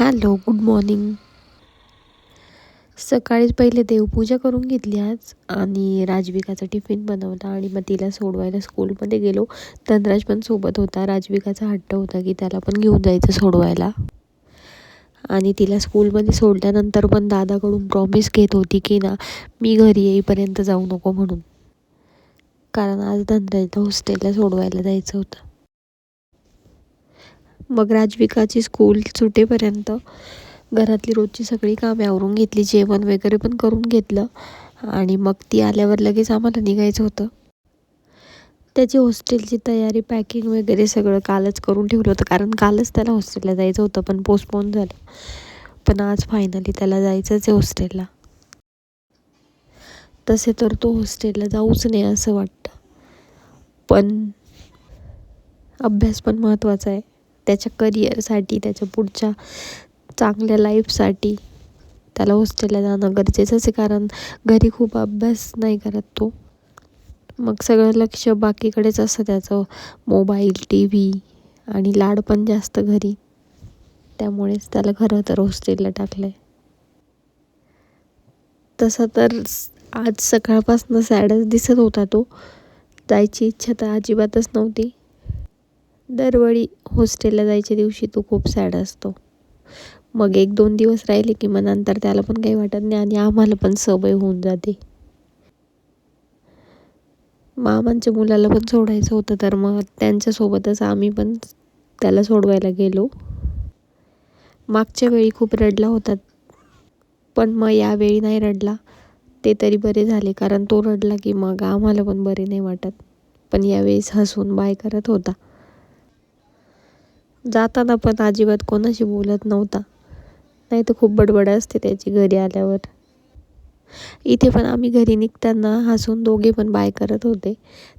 Hello good morning. सकाळीच पहिले देवपूजा करून घेतली आज आणि राजविकाचा टिफिन बनवला आणि मग तिला सोडवायला स्कूलमध्ये गेलो. धनराज पण सोबत होता. राजविकाचा हट्ट होता की त्याला पण घेऊन जायचं सोडवायला. आणि तिला स्कूलमध्ये सोडल्यानंतर पण दादाकडून प्रॉमिस घेत होती की ना मी घरी येईपर्यंत जाऊ नको म्हणून. कारण आज धनराजला हॉस्टेलला सोडवायला जायचं होतं. मग राजविकाची स्कूल सुटेपर्यंत घरातली रोजची सगळी कामे आवरून घेतली जेवण वगैरे पण करून घेतलं आणि मग ती आल्यावर लगेच आम्हाला निघायचं होतं. त्याची हॉस्टेलची तयारी पॅकिंग वगैरे सगळं कालच करून ठेवलं होतं कारण कालच त्याला हॉस्टेलला जायचं होतं पण पोस्टपोन झालं. पण आज फायनली त्याला जायचंच आहे हॉस्टेलला तसे तर तो हॉस्टेलला जाऊच नाही असं वाटतं. पण अभ्यास पण महत्त्वाचा आहे. त्याच्या करिअरसाठी त्याच्या पुढच्या चांगल्या लाईफसाठी. त्याला हॉस्टेलला जाणं गरजेचंच आहे कारण घरी खूप अभ्यास नाही करत तो. मग सगळं लक्ष बाकीकडेच असतं त्याचं. मोबाईल टी व्ही आणि लाड पण जास्त घरी. त्यामुळेच त्याला खरं तर हॉस्टेलला टाकलं आहे तसं तर आज सकाळपासून सॅडच दिसत होता तो. जायची इच्छा तर अजिबातच नव्हती. दरवेळी हॉस्टेलला जायच्या दिवशी तो खूप सॅड असतो. मग एक दोन दिवस राहिले की मग नंतर त्याला पण काही वाटत नाही आणि आम्हाला पण सवय होऊन जाते. मामांच्या मुलाला पण सोडायचं होतं तर मग त्यांच्यासोबतच आम्ही पण त्याला सोडवायला गेलो. मागच्या वेळी खूप रडला होता पण मग यावेळी नाही रडला. ते तरी बरे झाले कारण तो रडला की मग आम्हाला पण बरे नाही वाटत. पण यावेळेस हसून बाय करत होता. जाताना पण अजिबात कोणाशी बोलत नव्हता. नाही तर खूप बडबड असते त्याची घरी आल्यावर. इथे पण आम्ही घरी निघताना हसून दोघे पण बाय करत होते.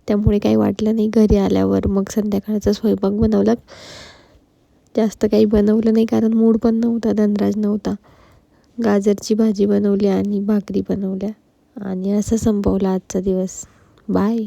त्यामुळे काही वाटलं नाही घरी आल्यावर. मग संध्याकाळचा स्वयंपाक बनवला. जास्त काही बनवलं नाही कारण मूड पण नव्हता धनराज नव्हता. गाजरची भाजी बनवली आणि भाकरी बनवल्या. आणि असं संपवला आजचा दिवस. बाय.